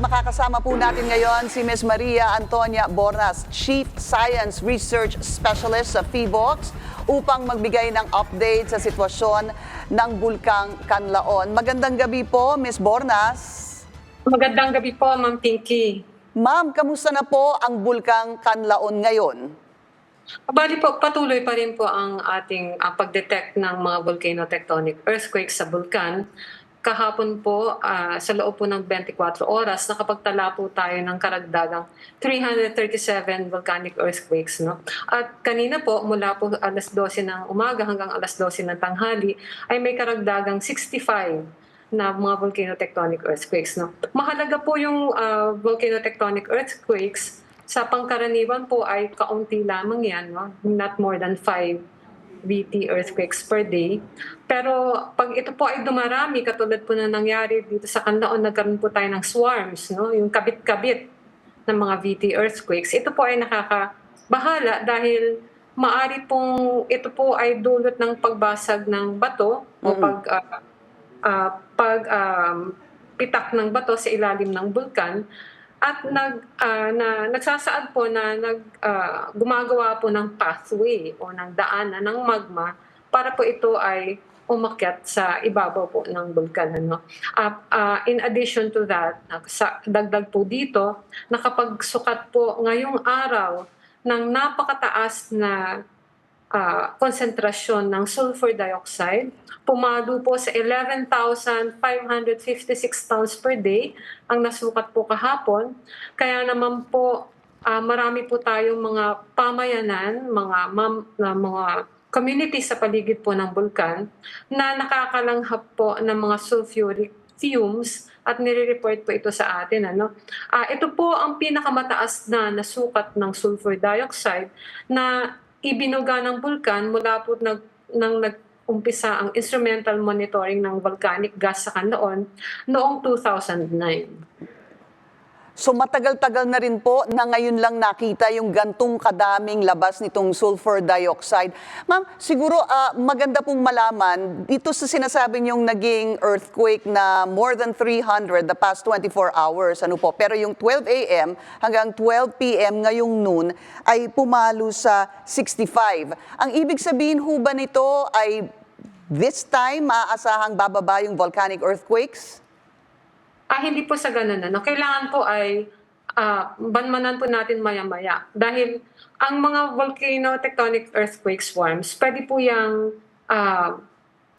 makakasama po natin ngayon si Ms. Maria Antonia Bornas, Chief Science Research Specialist sa PHIVOX upang magbigay ng update sa sitwasyon ng Bulkang Kanlaon. Magandang gabi po, Ms. Bornas. Magandang gabi po, Ma'am Pinky. Ma'am, kamusta na po ang Bulkang Kanlaon ngayon? Bali po, patuloy pa rin po ang ating ah, pag-detect ng mga volcano-tectonic earthquakes sa bulkan. Kahapon po, ah, sa loob po ng 24 oras, nakapagtala po tayo ng karagdagang 337 volcanic earthquakes. No? At kanina po, mula po alas 12 ng umaga hanggang alas 12 ng tanghali, ay may karagdagang 65 na mga volcano-tectonic earthquakes. No? Mahalaga po yung ah, volcano-tectonic earthquakes sa pangkaraniwan po ay kaunti lamang yan, no? not more than 5 BT earthquakes per day. Pero pag ito po ay dumarami, katulad po na nangyari dito sa Kanlaon, nagkaroon po tayo ng swarms, no? yung kabit-kabit ng mga VT earthquakes. Ito po ay nakakabahala dahil maari pong ito po ay dulot ng pagbasag ng bato o Mm. pag ah, ah, pag um, pitak ng bato sa ilalim ng bulkan at nag ah, na nagsasaad po na nag ah, gumagawa po ng pathway o ng daanan ng magma para po ito ay umakyat sa ibabaw po ng bulkan ano. Ah, ah, in addition to that, ah, sa dagdag po dito, nakapagsukat po ngayong araw ng napakataas na ah, konsentrasyon ng sulfur dioxide. Pumalo po sa 11,556 tons per day ang nasukat po kahapon. Kaya naman po ah, marami po tayong mga pamayanan, mga mam, na mga community sa paligid po ng bulkan na nakakalanghap po ng mga sulfuric fumes at nire-report po ito sa atin. Ano? Ah, ito po ang pinakamataas na nasukat ng sulfur dioxide na ibinuga ng bulkan mula po nag, nang nag-umpisa ang instrumental monitoring ng volcanic gas sa Kanlaon noong 2009. So matagal-tagal na rin po na ngayon lang nakita yung gantong kadaming labas nitong sulfur dioxide. Ma'am, siguro ah, maganda pong malaman, dito sa sinasabi niyong naging earthquake na more than 300 the past 24 hours, ano po, pero yung 12 a.m. hanggang 12 p.m. ngayong noon ay pumalo sa 65. Ang ibig sabihin ho ba nito ay this time maaasahang bababa yung volcanic earthquakes? Ah, hindi po sa ganun. Ano. Kailangan po ay ah, banmanan po natin maya-maya. Dahil ang mga volcano tectonic earthquake swarms, pwede po yung ah,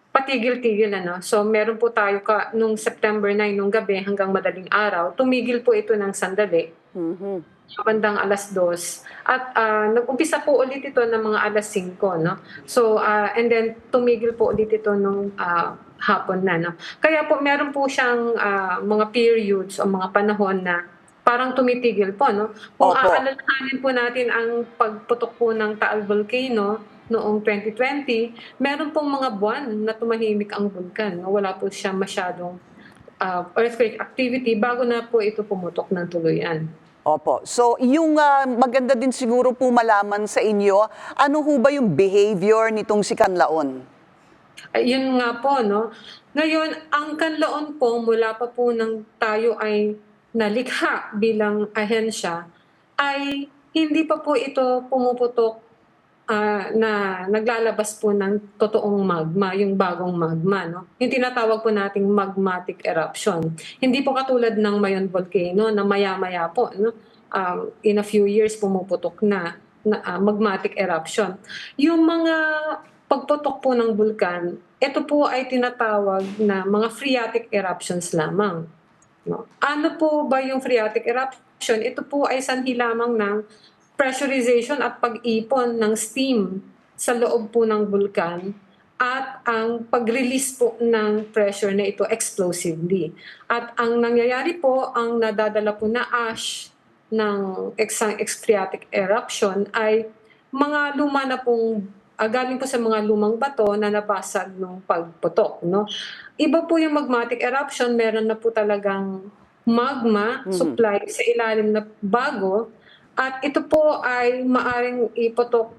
patigil-tigil. Ano. So meron po tayo ka, nung September 9, nung gabi hanggang madaling araw, tumigil po ito ng sandali. Mhm. bandang alas 2. At ah, nag-umpisa po ulit ito ng mga alas 5, no? So, ah, and then tumigil po ulit ito nung ah, hapon na, no? Kaya po meron po siyang ah, mga periods o mga panahon na parang tumitigil po, no? Kung Opo. aalalahanin po natin ang pagputok po ng Taal Volcano noong 2020, meron pong mga buwan na tumahimik ang bulkan. No? Wala po siya masyadong ah, earthquake activity bago na po ito pumutok ng tuluyan. Opo. So, yung ah, maganda din siguro po malaman sa inyo, ano ho ba yung behavior nitong si Kanlaon? Ayun nga po, no? Ngayon, ang kanlaon po, mula pa po nang tayo ay nalikha bilang ahensya, ay hindi pa po ito pumuputok ah, na naglalabas po ng totoong magma, yung bagong magma, no? Yung tinatawag po nating magmatic eruption. Hindi po katulad ng Mayon volcano na maya-maya po, no? Um, in a few years pumuputok na, na ah, magmatic eruption. Yung mga pagputok po ng bulkan, ito po ay tinatawag na mga phreatic eruptions lamang. No? Ano po ba yung phreatic eruption? Ito po ay sanhi lamang ng pressurization at pag-ipon ng steam sa loob po ng bulkan at ang pag-release po ng pressure na ito explosively. At ang nangyayari po, ang nadadala po na ash ng isang phreatic eruption ay mga luma na pong ah, galing po sa mga lumang bato na nabasag nung pagputok. No? Iba po yung magmatic eruption, meron na po talagang magma Mhm. supply sa ilalim na bago at ito po ay maaring iputok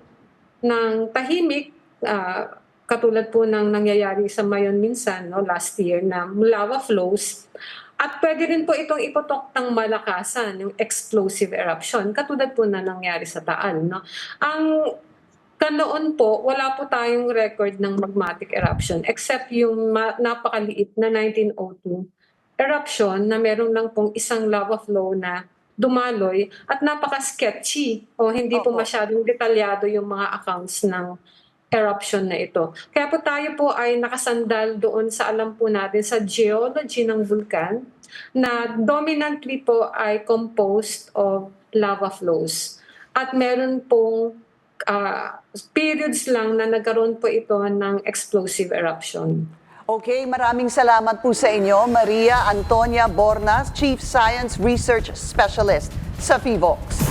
ng tahimik ah, katulad po ng nangyayari sa Mayon minsan no last year na lava flows At pwede rin po itong iputok ng malakasan, yung explosive eruption, katulad po na nangyari sa Taal. No? Ang kanoon po, wala po tayong record ng magmatic eruption except yung napakaliit na 1902 eruption na meron lang pong isang lava flow na dumaloy at napaka-sketchy o hindi po Oo. masyadong detalyado yung mga accounts ng eruption na ito. Kaya po tayo po ay nakasandal doon sa alam po natin sa geology ng vulkan na dominantly po ay composed of lava flows. At meron pong ah, periods lang na nagkaroon po ito ng explosive eruption. Okay, maraming salamat po sa inyo, Maria Antonia Bornas, Chief Science Research Specialist sa FIVOX.